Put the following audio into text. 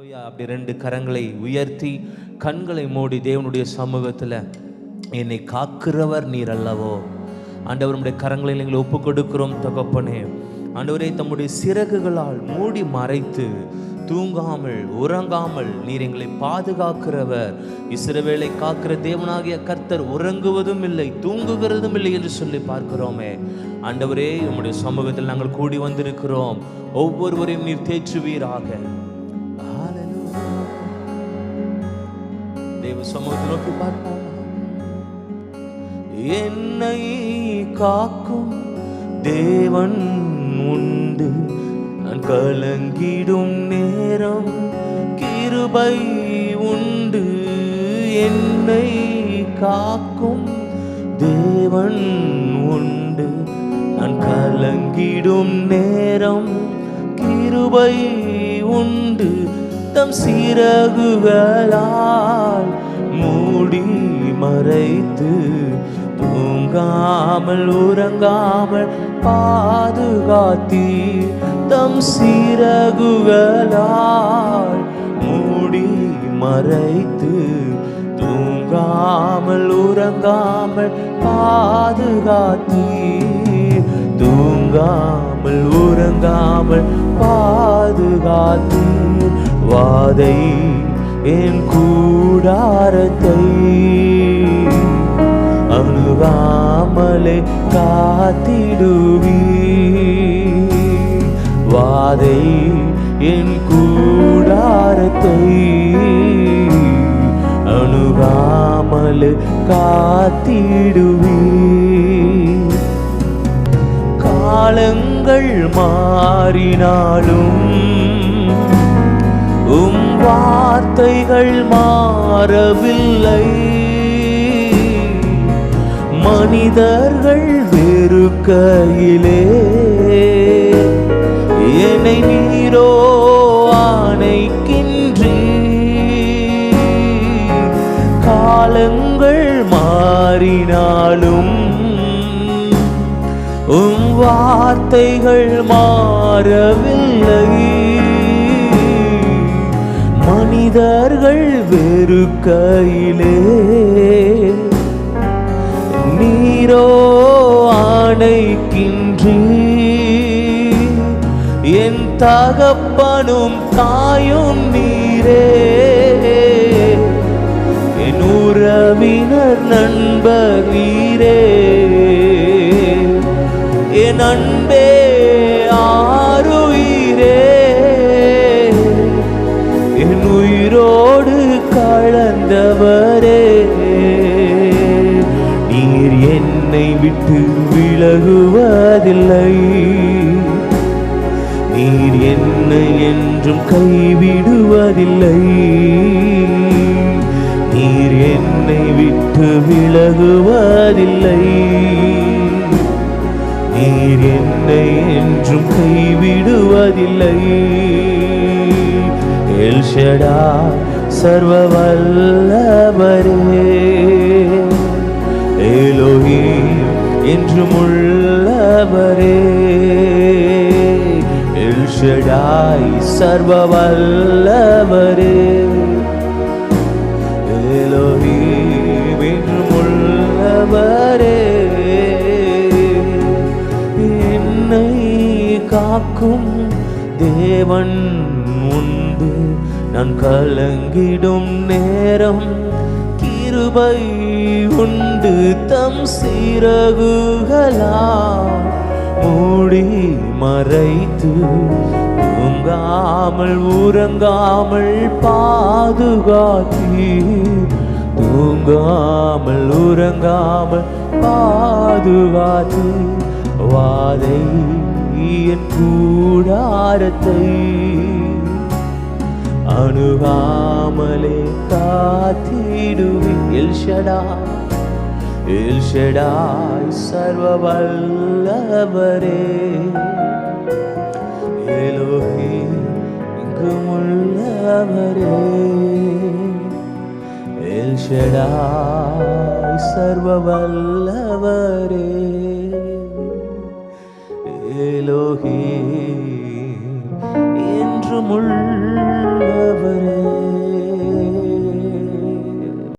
அப்படி ரெண்டு கரங்களை உயர்த்தி கண்களை மூடி தேவனுடைய சமூகத்தில் என்னை காக்கிறவர் நீர் அல்லவோ? ஆண்டவர் நம்முடைய கரங்களை நீங்கள் ஒப்பு கொடுக்கிறோம் தகப்பனே. ஆண்டவரே தம்முடைய சிறகுகளால் மூடி மறைத்து தூங்காமல் உறங்காமல் நீர் எங்களை பாதுகாக்கிறவர். இசிறவேளை காக்கிற தேவனாகிய கர்த்தர் உறங்குவதும் இல்லை தூங்குகிறதும் இல்லை என்று சொல்லி பார்க்கிறோமே. ஆண்டவரே உம்முடைய சமூகத்தில் நாங்கள் கூடி வந்திருக்கிறோம். ஒவ்வொருவரையும் நீர் தேற்றுவீராக. தேவ சமூகத்தை நோக்கி பார்ப்போம் என்னை காக்கும் தேவன் உண்டு. நான் கலங்கிடும் நேரம் கிருபை உண்டு என்னை காக்கும் தேவன் உண்டு நான் கலங்கிடும் நேரம் கிருபை உண்டு. தம் சிறகுகளால் மூடி மறைத்து தூங்காமல் உறங்காமல் பாதுகாத்தி தம் சிறகுகளால் மூடி மறைத்து தூங்காமல் உறங்காமல் பாதுகாத்தி தூங்காமல் உறங்காமல் பாதுகாத்தி வாதை என் கூடாரத்தை அணுகாமலே காத்திடுவி வாதை என் கூடாரத்தை அணுகாமல் காத்திடுவி காலங்கள் மாறினாலும் வார்த்தைகள் மாறவில்லை. மனிதர்கள் வெறுக்கையிலே. என்னை நீரோ ஆணைக்கின்றி. காலங்கள் மாறினாலும் உம் வார்த்தைகள் மாறவில்லை. மனிதர்கள் வெறு கையிலே. நீரோ ஆணைக்கின்றி. என் தகப்பனும் தாயும் நீரே. என் உறவினர் நண்பர் நீரே. என் அன்பே விட்டு விலகுவதில்லை. நீர் என்னை என்றும் கைவிடுவதில்லை. நீர் என்னை விட்டு விலகுவதில்லை. நீர் என்னை என்றும் கைவிடுவதில்லை. எல்ஷடா சர்வ வல்லவரே என்றும் உள்ளவரே எல்ஷடாய் சர்வ வல்லவரே ஏலோகி என்றும் உள்ளவரே என்னை காக்கும் தேவன் உண்டு நான் கலங்கிடும் நேரம் கிருபை உண்டு தம் சிறகுகளா மூடி மறைத்து தூங்காமல் உறங்காமல் பாதுகாத்தி தூங்காமல் உறங்காமல் பாதுகாத்து வாதை என் கூடாரத்தை அணுகாமலே காத்திடுவி எல்ஷடா எல்ஷடாய் சர்வ வல்லவரே எலோஹி இங்குமுள்ளவரே. எல்ஷடாய் சர்வ வல்லவரே ஏலோஹி என்றும் உள்ள ஆண்டவரே